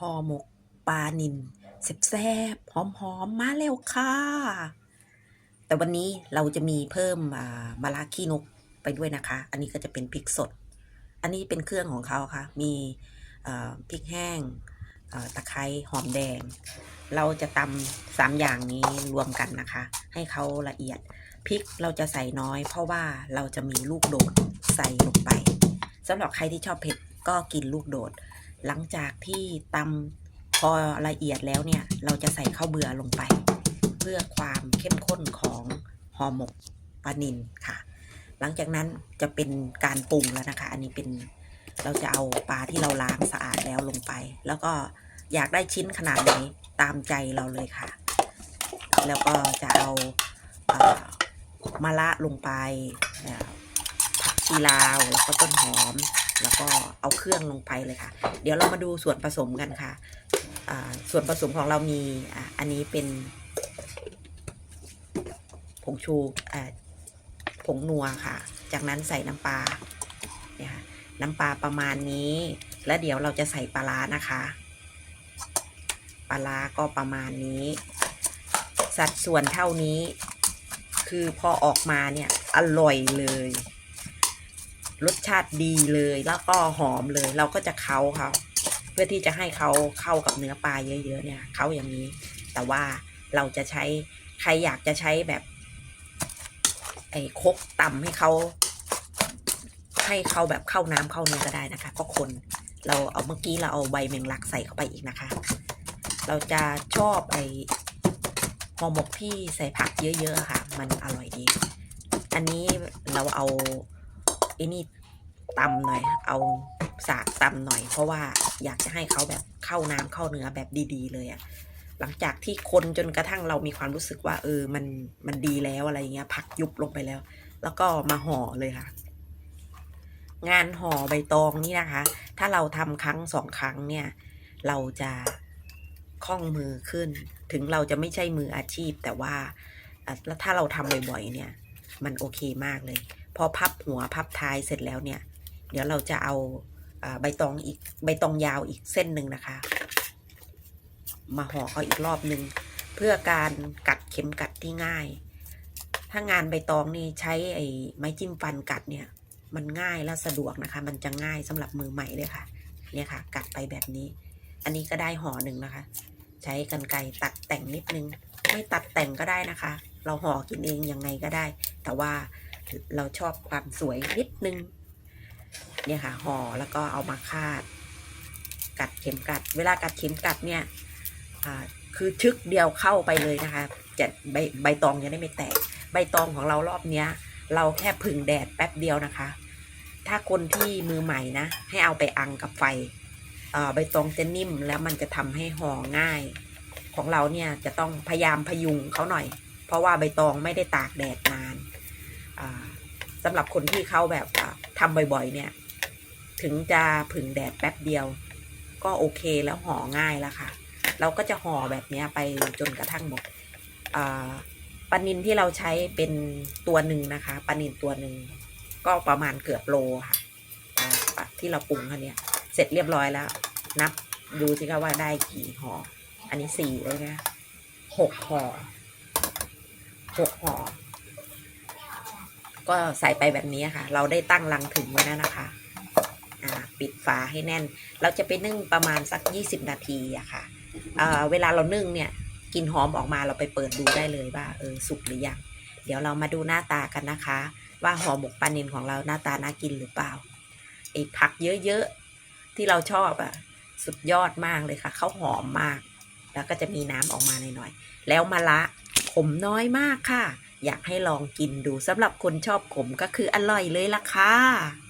ห่อหมกปลานิลแซ่บๆหอมๆมาแล้วค่ะ แต่วันนี้เราจะมีเพิ่มมะระขี้นกไปด้วยนะคะ อันนี้ก็จะเป็นพริกสด อันนี้เป็นเครื่องของเขาค่ะ มีพริกแห้งตะไคร้หอมแดง เราจะตำสามอย่างนี้รวมกันนะคะ ให้เขาละเอียดพริกเราจะใส่น้อย เพราะว่าเราจะมีลูกโดดใส่ลงไปสำหรับใครที่ชอบเผ็ดก็กินลูกโดด หลังจากที่ตำพอละเอียดแล้วเนี่ย เราจะใส่ข้าวเบื่อลงไป เพื่อความเข้มข้นของห่อหมกปลานิลค่ะ หลังจากนั้นจะเป็นการปรุงแล้วนะคะ อันนี้เป็นเราจะเอาปลาที่เราล้างสะอาดแล้วลงไป แล้วก็อยากได้ชิ้นขนาดไหนตามใจเราเลยค่ะ แล้วก็จะเอาเอ่อมะระลงไปผักชีลาวแล้วก็ต้นหอม แล้วก็เอาเครื่องลงไปเลยค่ะ เดี๋ยวเรามาดูส่วนผสมกันค่ะ ส่วนผสมของเรามีอันนี้เป็นผงชูผงนัวค่ะ จากนั้นใส่น้ำปลาเนี่ยค่ะน้ำปลาประมาณนี้ แล้วเดี๋ยวเราจะใส่ปลาร้านะคะ ปลาร้าก็ประมาณนี้ สัดส่วนเท่านี้ คือพอออกมาเนี่ย อร่อยเลย รสชาติดีเลยแล้วก็หอมเลย เราก็จะเค้าเขาเพื่อที่จะให้เขาเข้ากับเนื้อปลาเยอะๆเนี่ยเค้าอย่างนี้ แต่ว่าเราจะใช้ใครอยากจะใช้แบบ ไอ้คกต่ำให้เขาให้เขาแบบเข้าน้ำเข้าเนื้อก็ได้นะคะ ก็คนเราเอาเมื่อกี้เราเอาใบแมงลักใส่เข้าไปอีกนะคะ เราจะชอบไอ้ห่อหมกที่ใส่ผักเยอะๆค่ะ มันอร่อยดี อันนี้เราเอา ไอ้นี่ตำหน่อย เอาสากตำหน่อย เพราะว่าอยากจะให้เขาแบบเข้าน้ำเข้าเนื้อแบบดี ๆ เลยอะหลังจากที่คนจนกระทั่งเรามีความรู้สึกว่า เออ มันมันดีแล้วอะไรเงี้ยผักยุบลงไปแล้ว แล้วก็มาห่อเลยค่ะ งานห่อใบตองนี่นะคะ ถ้าเราทำครั้งสองครั้งเนี่ย เราจะคล่องมือขึ้น ถึงเราจะไม่ใช่มืออาชีพ แต่ว่าแล้วถ้าเราทำบ่อยๆเนี่ย มันโอเคมากเลย พอพับหัวพับท้ายเสร็จแล้วเนี่ย เดี๋ยวเราจะเอาใบตองอีกใบตองยาวอีกเส้นหนึ่งนะคะ มาห่อเขาอีกรอบหนึ่งเพื่อการกัดเข็มกัดที่ง่าย ถ้างานใบตองนี่ใช้ไอ้ไม้จิ้มฟันกัดเนี่ย มันง่ายและสะดวกนะคะ มันจะง่ายสำหรับมือใหม่เลยค่ะ เนี่ยค่ะ กัดไปแบบนี้ อันนี้ก็ได้ห่อหนึ่งนะคะ ใช้กันไกรตัดแต่งนิดนึง ไม่ตัดแต่งก็ได้นะคะ เราห่อกินเองยังไงก็ได้ แต่ว่า เราชอบความสวยนิดนึง เนี่ยค่ะห่อแล้วก็เอามาคาด กัดเข็มกัด เวลากัดเข็มกัดเนี่ยคือชึกเดียวเข้าไปเลยนะคะ จะใบใบตองจะได้ไม่แตก ใบตองของเรารอบเนี้ย เราแค่ผึ่งแดดแป๊บเดียวนะคะ ถ้าคนที่มือใหม่นะ ให้เอาไปอังกับไฟใบตองจะนิ่มแล้วมันจะทำให้ห่อง่าย ของเราเนี่ยจะต้องพยายามพยุงเขาหน่อย เพราะว่าใบตองไม่ได้ตากแดดนานอ่า สำหรับคนที่เขาแบบทำบ่อยๆ เนี่ย ถึงจะผึ่งแดดแป๊บเดียว ก็โอเคแล้วห่อง่ายแล้วค่ะ เราก็จะห่อแบบนี้ไปจนกระทั่งหมดปลานินที่เราใช้เป็นตัวหนึ่งนะคะปลานินตัวหนึ่งก็ประมาณเกือบโลค่ะที่เราปรุงคันเนี้ยเสร็จเรียบร้อยแล้ว นับดูสิคะว่าได้กี่ห่ออันนี้สี่เลยนะหกห่อหกห่อ ก็ใส่ไปแบบนี้ค่ะ เราได้ตั้งรังถึงไว้แล้วนะคะ ปิดฝาให้แน่น เราจะไปนึ่งประมาณสักยี่สิบนาทีอะค่ะเวลาเรานึ่งเนี่ยกลินหอมออกมาเราไปเปิดดูได้เลยว่าเออสุกหรือยังเดี๋ยวเรามาดูหน้าตากันนะคะ ว่าห่อหมกปลานิลของเราหน้าตาน่ากินหรือเปล่าไอ้ผักเยอะๆที่เราชอบอะสุดยอดมากเลยค่ะเขาหอมมาก แล้วก็จะมีน้ำออกมาหน่อยๆแล้วมะระขมน้อยมากค่ะ อยากให้ลองกินดูสำหรับคนชอบขมก็คืออร่อยเลยล่ะค่ะ